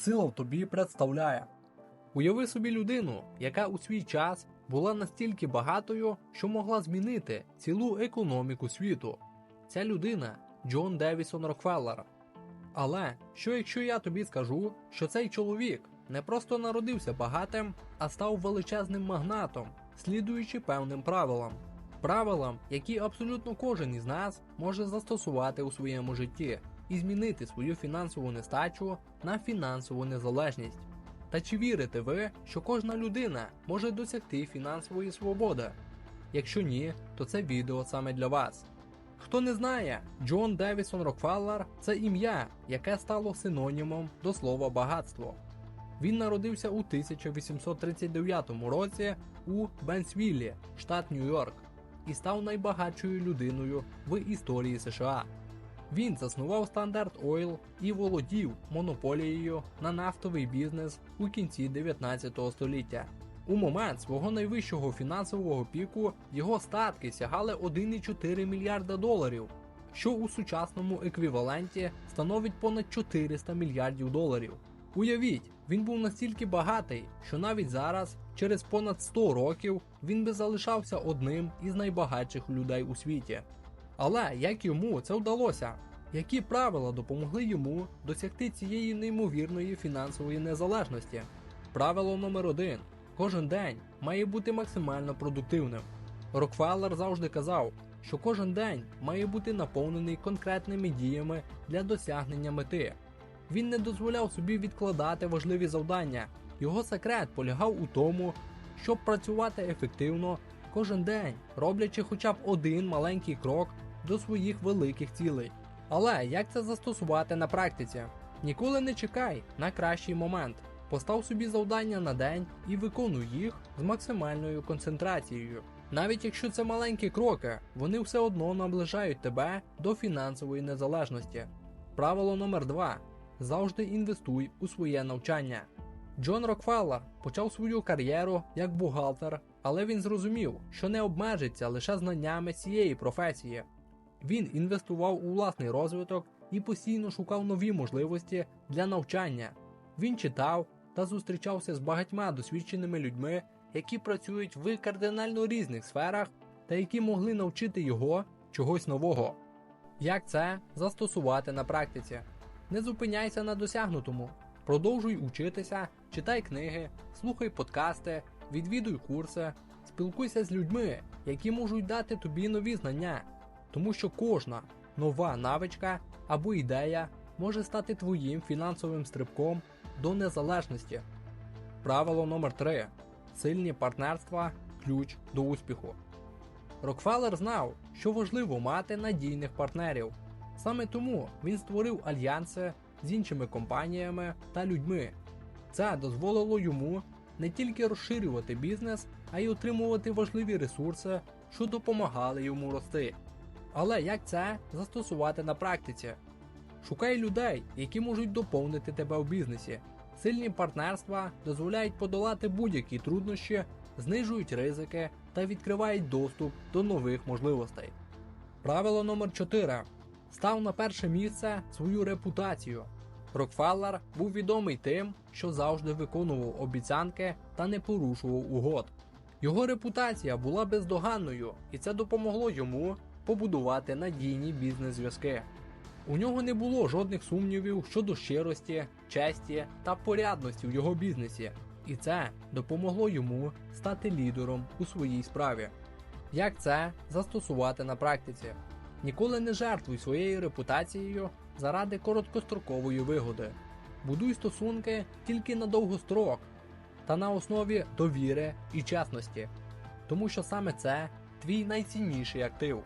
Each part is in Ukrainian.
сила в тобі представляє. Уяви собі людину, яка у свій час була настільки багатою, що могла змінити цілу економіку світу. Ця людина Джон Девісон Рокфеллер. Але що якщо я тобі скажу, що цей чоловік не просто народився багатим, а став величезним магнатом, слідуючи певним правилам, правилам, які абсолютно кожен із нас може застосувати у своєму житті і змінити свою фінансову нестачу на фінансову незалежність. Та чи вірите ви, що кожна людина може досягти фінансової свободи? Якщо ні, то це відео саме для вас. Хто не знає, Джон Девісон Рокфеллер це ім'я, яке стало синонімом до слова багатство. Він народився у 1839 році у Бенсвіллі, штат Нью-Йорк, і став найбагатшою людиною в історії США. Він заснував Стандарт Ойл і володів монополією на нафтовий бізнес у кінці 19 століття. У момент свого найвищого фінансового піку його статки сягали 1,4 мільярда доларів, що у сучасному еквіваленті становить понад 400 мільярдів доларів. Уявіть, він був настільки багатий, що навіть зараз, через понад 100 років, він би залишався одним із найбагатших людей у світі. Але як йому це вдалося? Які правила допомогли йому досягти цієї неймовірної фінансової незалежності? Правило номер один: кожен день має бути максимально продуктивним. Рокфеллер завжди казав, що кожен день має бути наповнений конкретними діями для досягнення мети. Він не дозволяв собі відкладати важливі завдання. Його секрет полягав у тому, щоб працювати ефективно кожен день, роблячи хоча б один маленький крок до своїх великих цілей. Але як це застосувати на практиці? Ніколи не чекай на кращий момент. Постав собі завдання на день і виконуй їх з максимальною концентрацією. Навіть якщо це маленькі кроки, вони все одно наближають тебе до фінансової незалежності. Правило номер 2 завжди інвестуй у своє навчання. Джон Рокфеллер почав свою кар'єру як бухгалтер, але він зрозумів, що не обмежиться лише знаннями цієї професії. Він інвестував у власний розвиток і постійно шукав нові можливості для навчання. Він читав та зустрічався з багатьма досвідченими людьми, які працюють в кардинально різних сферах та які могли навчити його чогось нового. Як це застосувати на практиці? Не зупиняйся на досягнутому, продовжуй учитися, читай книги, слухай подкасти, відвідуй курси, спілкуйся з людьми, які можуть дати тобі нові знання, тому що кожна нова навичка або ідея може стати твоїм фінансовим стрибком до незалежності. Правило номер 3 Сильні партнерства ключ до успіху. Рокфеллер знав, що важливо мати надійних партнерів. Саме тому він створив альянси з іншими компаніями та людьми. Це дозволило йому не тільки розширювати бізнес, а й отримувати важливі ресурси, що допомагали йому рости. Але як це застосувати на практиці? Шукай людей, які можуть доповнити тебе у бізнесі. Сильні партнерства дозволяють подолати будь-які труднощі, знижують ризики та відкривають доступ до нових можливостей. Правило номер 4 став на перше місце свою репутацію. Рокфеллер був відомий тим, що завжди виконував обіцянки та не порушував угод. Його репутація була бездоганною, і це допомогло йому побудувати надійні бізнес-зв'язки. У нього не було жодних сумнівів щодо щирості, честі та порядності в його бізнесі, і це допомогло йому стати лідером у своїй справі. Як це застосувати на практиці? Ніколи не жертвуй своєю репутацією заради короткострокової вигоди. Будуй стосунки тільки на довгострок та на основі довіри і чесності, тому що саме це твій найцінніший актив.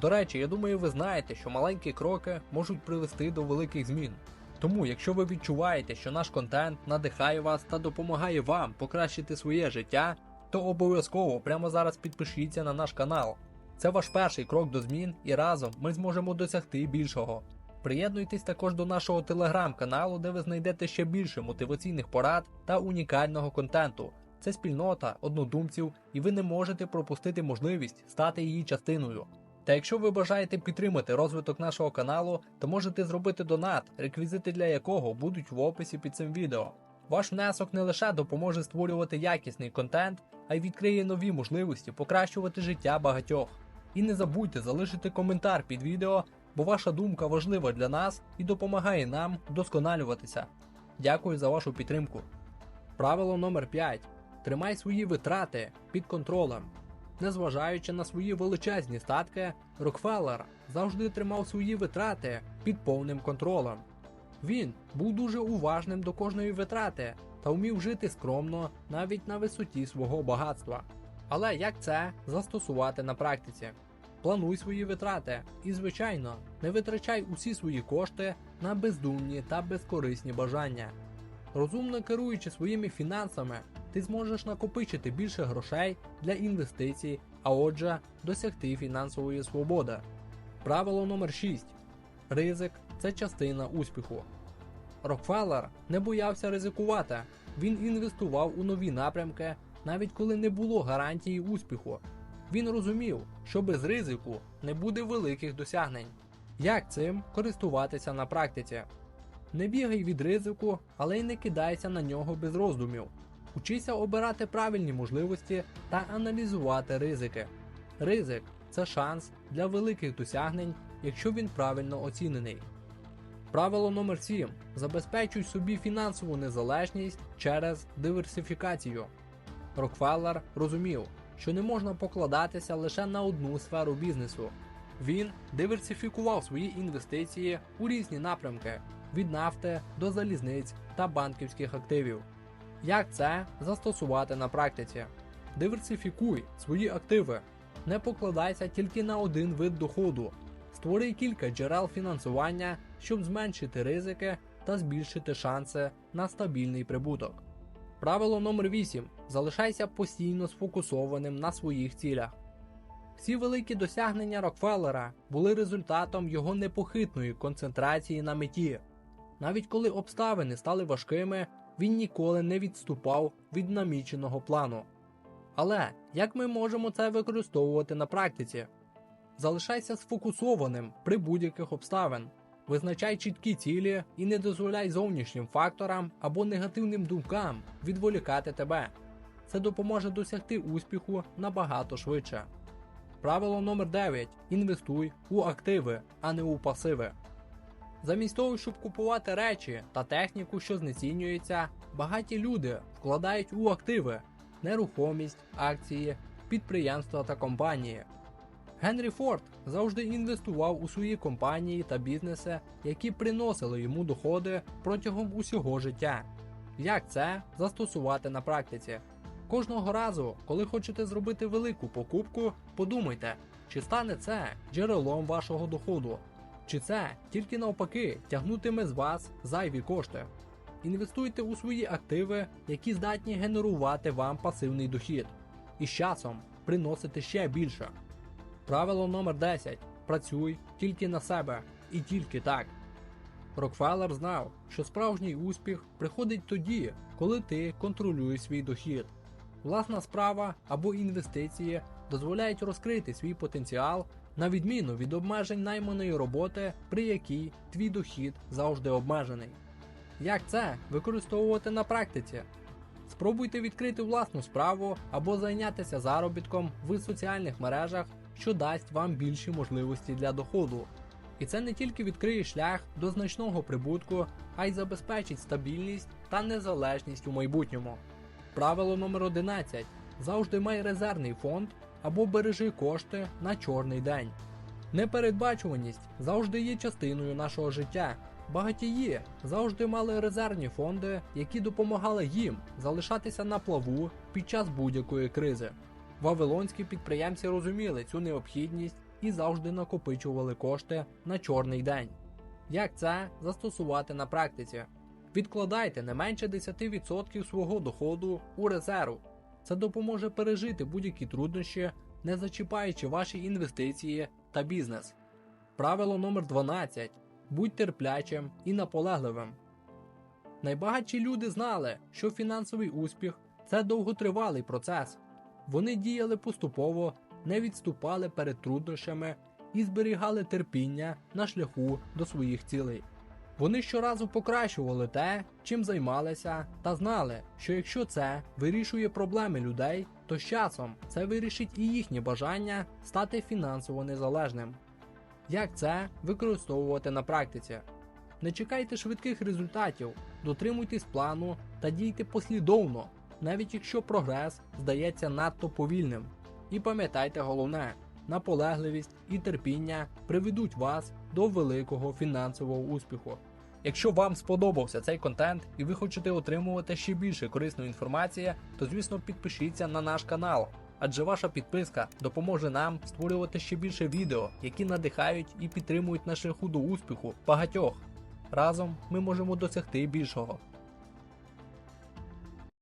До речі, я думаю, ви знаєте, що маленькі кроки можуть привести до великих змін. Тому, якщо ви відчуваєте, що наш контент надихає вас та допомагає вам покращити своє життя, то обов'язково прямо зараз підпишіться на наш канал. Це ваш перший крок до змін, і разом ми зможемо досягти більшого. Приєднуйтесь також до нашого телеграм-каналу, де ви знайдете ще більше мотиваційних порад та унікального контенту. Це спільнота однодумців, і ви не можете пропустити можливість стати її частиною. Та якщо ви бажаєте підтримати розвиток нашого каналу, то можете зробити донат, реквізити для якого будуть в описі під цим відео. Ваш внесок не лише допоможе створювати якісний контент, а й відкриє нові можливості покращувати життя багатьох. І не забудьте залишити коментар під відео, бо ваша думка важлива для нас і допомагає нам вдосконалюватися. Дякую за вашу підтримку. Правило номер 5. Тримай свої витрати під контролем. Незважаючи на свої величезні статки, Рокфеллер завжди тримав свої витрати під повним контролем. Він був дуже уважним до кожної витрати та вмів жити скромно навіть на висоті свого багатства. Але як це застосувати на практиці? Плануй свої витрати і, звичайно, не витрачай усі свої кошти на бездумні та безкорисні бажання. Розумно керуючи своїми фінансами, ти зможеш накопичити більше грошей для інвестицій, а отже, досягти фінансової свободи. Правило номер 6. Ризик це частина успіху. Рокфеллер не боявся ризикувати. Він інвестував у нові напрямки, навіть коли не було гарантії успіху. Він розумів, що без ризику не буде великих досягнень. Як цим користуватися на практиці? Не бігай від ризику, але й не кидайся на нього без роздумів. Учися обирати правильні можливості та аналізувати ризики. Ризик це шанс для великих досягнень, якщо він правильно оцінений. Правило номер 7. Забезпечуй собі фінансову незалежність через диверсифікацію. Рокфеллер розумів, що не можна покладатися лише на одну сферу бізнесу. Він диверсифікував свої інвестиції у різні напрямки від нафти до залізниць та банківських активів. Як це застосувати на практиці? Диверсифікуй свої активи. Не покладайся тільки на один вид доходу. Створи кілька джерел фінансування, щоб зменшити ризики та збільшити шанси на стабільний прибуток. Правило номер 8. Залишайся постійно сфокусованим на своїх цілях. Всі великі досягнення Рокфеллера були результатом його непохитної концентрації на меті. Навіть коли обставини стали важкими, він ніколи не відступав від наміченого плану. Але як ми можемо це використовувати на практиці? Залишайся сфокусованим при будь-яких обставин. Визначай чіткі цілі і не дозволяй зовнішнім факторам або негативним думкам відволікати тебе. Це допоможе досягти успіху набагато швидше. Правило номер 9. Інвестуй у активи, а не у пасиви. Замість того, щоб купувати речі та техніку, що знецінюється, багаті люди вкладають у активи, нерухомість, акції, підприємства та компанії. Генрі Форд завжди інвестував у свої компанії та бізнеси, які приносили йому доходи протягом усього життя. Як це застосувати на практиці? Кожного разу, коли хочете зробити велику покупку, подумайте, чи стане це джерелом вашого доходу, чи це тільки навпаки тягнутиме з вас зайві кошти. Інвестуйте у свої активи, які здатні генерувати вам пасивний дохід, і з часом приносити ще більше. Правило номер 10. Працюй тільки на себе і тільки так. Рокфеллер знав, що справжній успіх приходить тоді, коли ти контролюєш свій дохід. Власна справа або інвестиції дозволяють розкрити свій потенціал на відміну від обмежень найманої роботи, при якій твій дохід завжди обмежений. Як це використовувати на практиці? Спробуйте відкрити власну справу або зайнятися заробітком в соціальних мережах, що дасть вам більші можливості для доходу. І це не тільки відкриє шлях до значного прибутку, а й забезпечить стабільність та незалежність у майбутньому. Правило номер 11. Завжди май резервний фонд або бережи кошти на чорний день. Непередбачуваність завжди є частиною нашого життя. Багатії завжди мали резервні фонди, які допомагали їм залишатися на плаву під час будь-якої кризи. Вавилонські підприємці розуміли цю необхідність і завжди накопичували кошти на чорний день. Як це застосувати на практиці? Відкладайте не менше 10% свого доходу у резерв. Це допоможе пережити будь-які труднощі, не зачіпаючи ваші інвестиції та бізнес. Правило номер 12. Будь терплячим і наполегливим. Найбагатші люди знали, що фінансовий успіх це довготривалий процес. Вони діяли поступово, не відступали перед труднощами і зберігали терпіння на шляху до своїх цілей. Вони щоразу покращували те, чим займалися, та знали, що якщо це вирішує проблеми людей, то з часом це вирішить і їхнє бажання стати фінансово незалежним. Як це використовувати на практиці? Не чекайте швидких результатів, дотримуйтесь плану та дійте послідовно, навіть якщо прогрес здається надто повільним. І пам'ятайте головне, наполегливість і терпіння приведуть вас до великого фінансового успіху. Якщо вам сподобався цей контент і ви хочете отримувати ще більше корисної інформації, то звісно підпишіться на наш канал, адже ваша підписка допоможе нам створювати ще більше відео, які надихають і підтримують на шляху до успіху багатьох. Разом ми можемо досягти більшого.